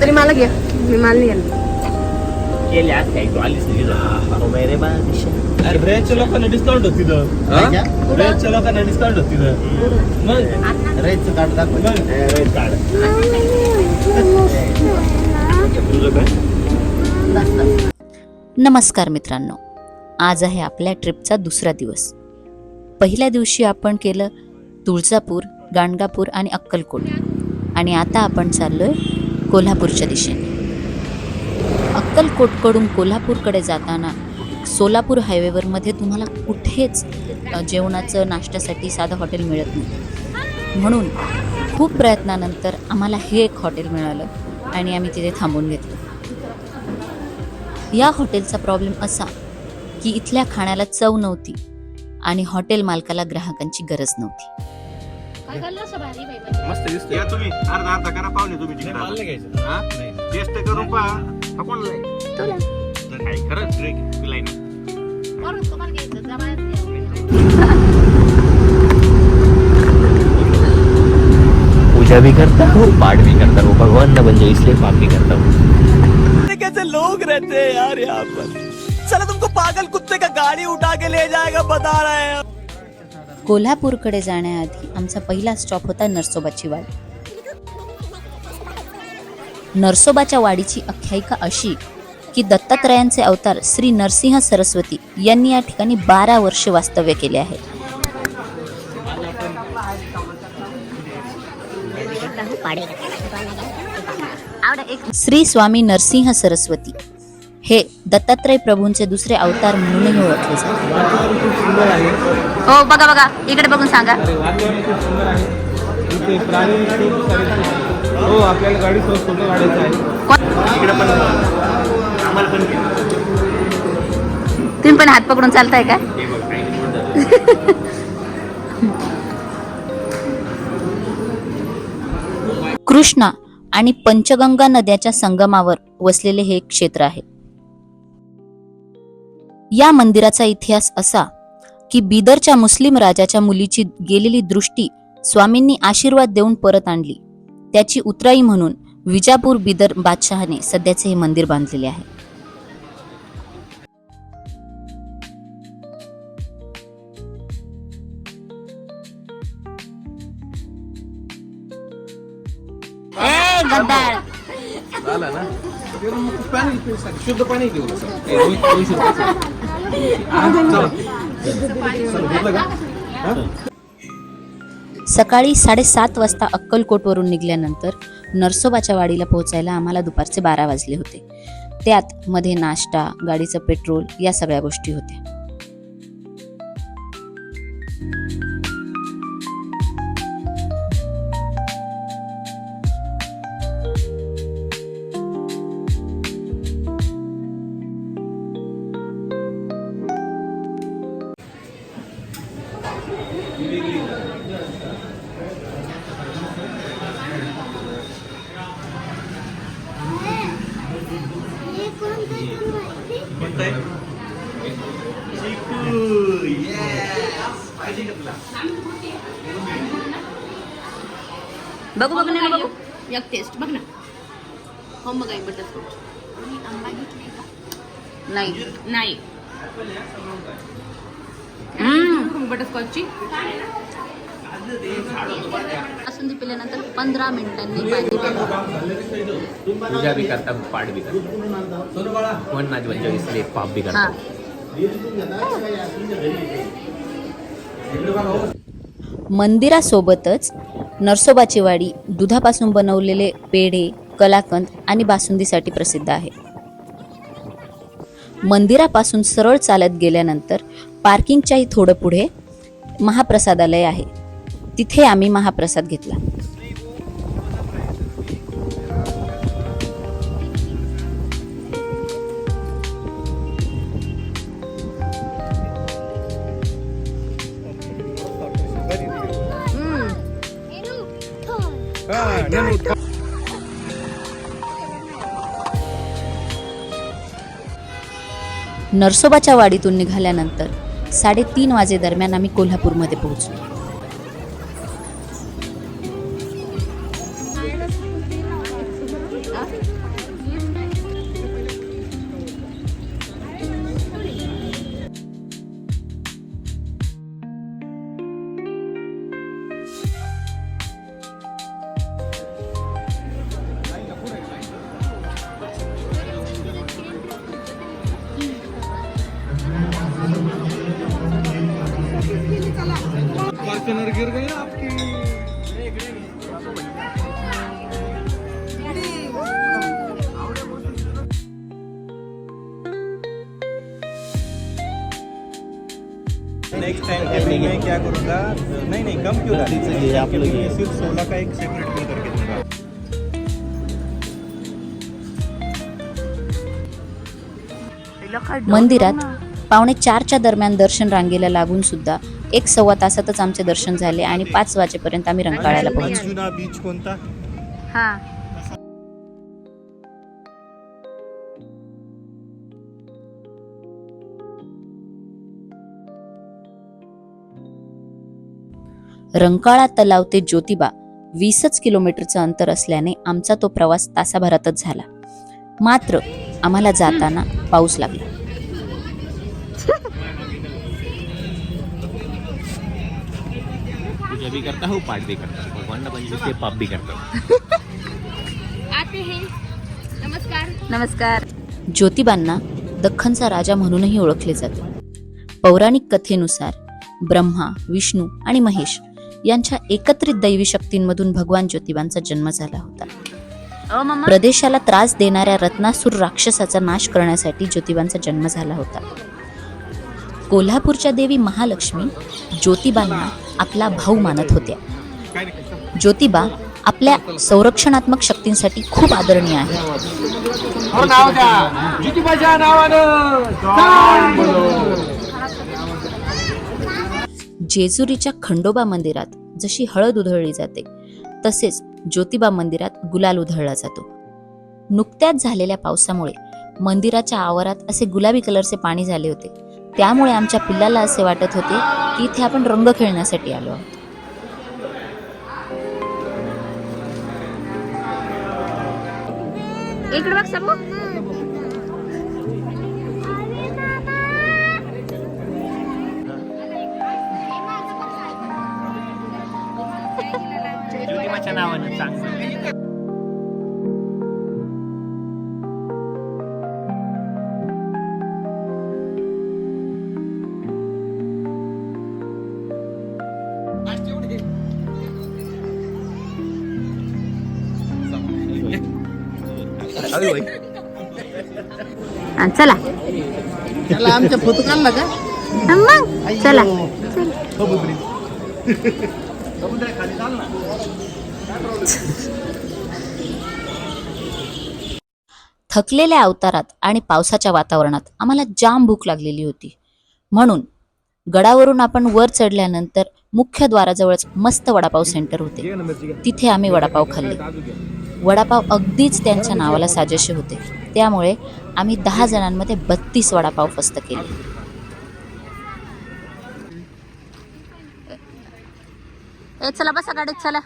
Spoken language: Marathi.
तरी मला घे मी मला नाही घेणार. केले आज काय तू आलीस नाही तिथं. मेरे बादशाह. अरे ब्रेकच्या लोकांना डिस्काउंट होत तिथं ब्रेकच्या लोकांना डिस्काउंट होत तिथं मग रेतचं कार्ड दाखव. मग. ए, रेत कार्ड. तुझं काय नमस्कार मित्रांनो आज आहे आपल्या ट्रिपचा दुसरा दिवस पहिल्या दिवशी आपण केलं तुळजापूर गाणगापूर आणि अक्कलकोट आणि आता आपण चाललोय कोल्हापूरच्या दिशेने. अक्कलकोटकडून कोल्हापूरकडे जाताना सोलापूर हायवेवर मध्ये तुम्हाला कुठेच जेवणाचं नाश्त्यासाठी साधं हॉटेल मिळत नाही. म्हणून खूप प्रयत्नानंतर आम्हाला हे एक हॉटेल मिळालं आणि आम्ही तिथे थांबून घेतलं. या हॉटेलचा प्रॉब्लेम असा की इथल्या खाण्याला चव नव्हती आणि हॉटेल मालकाला ग्राहकांची गरज नव्हती. मस्त दिसतोय. या तुम्ही. अर्धा अर्धा करा पाहुणे तुम्ही तिकडे. हा? टेस्ट करून पहा. हा कोणला आहे? तर काय खरंच रे पिलाई ना. पूजा भी करता हूँ पाठ भी करता हूँ भगवान न बन जाए इसलिए पाप भी करता हूँ। कैसे लोग रहते हैं यार यहाँ पर? चलो तुमको पागल कुत्ते का गाड़ी उठा के ले जाएगा बता रहे हैं। कोल्हापूरकडे जाण्याआधी आमचा पहिला स्टॉप होता नरसोबाची वाडी. नरसोबाच्या वाडीची आख्यायिका अशी की दत्तात्रयांचे अवतार श्री नरसिंह सरस्वती यांनी या ठिकाणी बारा वर्षे वास्तव्य केले आहे. श्री स्वामी नरसिंह सरस्वती हे दत्तात्रय प्रभूंचे दुसरे अवतार म्हणूनही ओळखले जातात हो बघा बघा इकडे बघून सांगा. अरे वातावरण खूप सुंदर आहे. इथे प्राणी खूप सारे दिसतात. हो आपल्याला गाडी आहे. घे. तुम्ही पण हात पकडून चालताय का? हे. कृष्णा आणि पंचगंगा नद्याच्या संगमावर वसलेले हे क्षेत्र आहे. या मंदिराचा इतिहास असा की बिदरच्या मुस्लिम राजाच्या मुलीची गेलेली दृष्टी स्वामींनी आशीर्वाद देऊन परत आणली. त्याची उतराई म्हणून विजापूर बिदर बादशहाने सध्याचे हे मंदिर बांधलेले आहे. ए गद्दार. शुद्ध पाणी घेऊ सकाळी साडेसात वाजता अक्कलकोटवरून निघाल्यानंतर नरसोबाच्या वाडीला पोहोचायला आम्हाला दुपारचे बारा वाजले होते. त्यात मध्ये नाश्ता गाडीचं पेट्रोल या सगळ्या गोष्टी होत्या. बघू बघू नाही बघू एक टेस्ट बघ ना हो मग आई बटरस्कॉच नाही नाही बटरस्कॉचची बासुंदी पिल्यानंतर पंधरा मिनिटांनी पाणी. पूजा भी करता हूँ पाठ भी करता हूँ जाए इसलिए पाप भी करता मंदिरासोबतच नरसोबाची वाडी दुधापासून बनवलेले पेढे कलाकंद आणि बासुंदीसाठी प्रसिद्ध आहे. मंदिरापासून सरळ चालत गेल्यानंतर पार्किंगच्याही थोडं पुढे महाप्रसादालय आहे. तिथे आम्ही महाप्रसाद घेतला. नरसोबाच्या वाडीतून निघाल्यानंतर साडेतीन वाजे दरम्यान आम्ही कोल्हापूरमध्ये पोहोचलो. नेक्स्ट टाइम के मैं क्या करूँगा? नहीं नहीं कम क्यों डाली सिर्फ सोलह का एक सेपरेट बिल करके दूंगा मंदिरात पावणे चारच्या दरम्यान दर्शन रांगेला लागून सुद्धा एक सव्वा तासातच आमचे दर्शन झाले आणि पाच वाजेपर्यंत आम्ही रंकाळ्याला पोहोचलो. जुना बीच कोणता? हा. रंकाळा तलाव ते ज्योतिबा वीसच किलोमीटरचं अंतर असल्याने आमचा तो प्रवास तासाभरातच झाला. मात्र आम्हाला जाताना पाऊस लागला. पूजा भी करता हूँ पाठ भी करता हूँ. भगवान बन इसलिए पाप भी करता हूँ. आते हैं. नमस्कार. नमस्कार. ज्योतिबांना दख्खनचा राजा म्हणूनही ओळखले जाते. पौराणिक कथेनुसार ब्रह्मा विष्णू आणि महेश यांच्या एकत्रित दैवी शक्तींमधून भगवान ज्योतिबांचा जन्म झाला होता. ओ मम्मा प्रदेशाला त्रास देणाऱ्या रत्नासूर राक्षसाचा नाश करण्यासाठी ज्योतिबांचा जन्म झाला होता. कोल्हापूरच्या देवी महालक्ष्मी ज्योतिबांना आपला भाऊ मानत होत्या. ज्योतिबा आपल्या संरक्षणात्मक शक्तींसाठी खूप आदरणीय आहे. जेजुरीच्या खंडोबा मंदिरात जशी हळद उधळली जाते तसेच ज्योतिबा मंदिरात गुलाल उधळला जातो. नुकत्याच झालेल्या पावसामुळे मंदिराच्या आवारात असे गुलाबी कलरचे पाणी झाले होते. त्यामुळे आमच्या पिल्लाला असे वाटत होते की इथे आपण रंग खेळण्यासाठी आलो आहोत. इकडे बघ सबू ज्योतिबाच्या नावानं सांग हा, चला. त्याला आमच्या फोटो काढला का? हा, मग. चला. थकलेल्या अवतारात आणि पावसाच्या वातावरणात आम्हाला जाम भूक लागलेली होती. म्हणून गडावरून आपण वर चढल्यानंतर मुख्य द्वाराजवळच मस्त वडापाव सेंटर होते. तिथे आम्ही वडापाव खाल्ले. वडापाव अगदीच त्यांच्या नावाला साजेसे होते. त्यामुळे आम्ही दहा जणांमध्ये बत्तीस वडापाव फस्त केले. ए चला बसा गाडीत चला.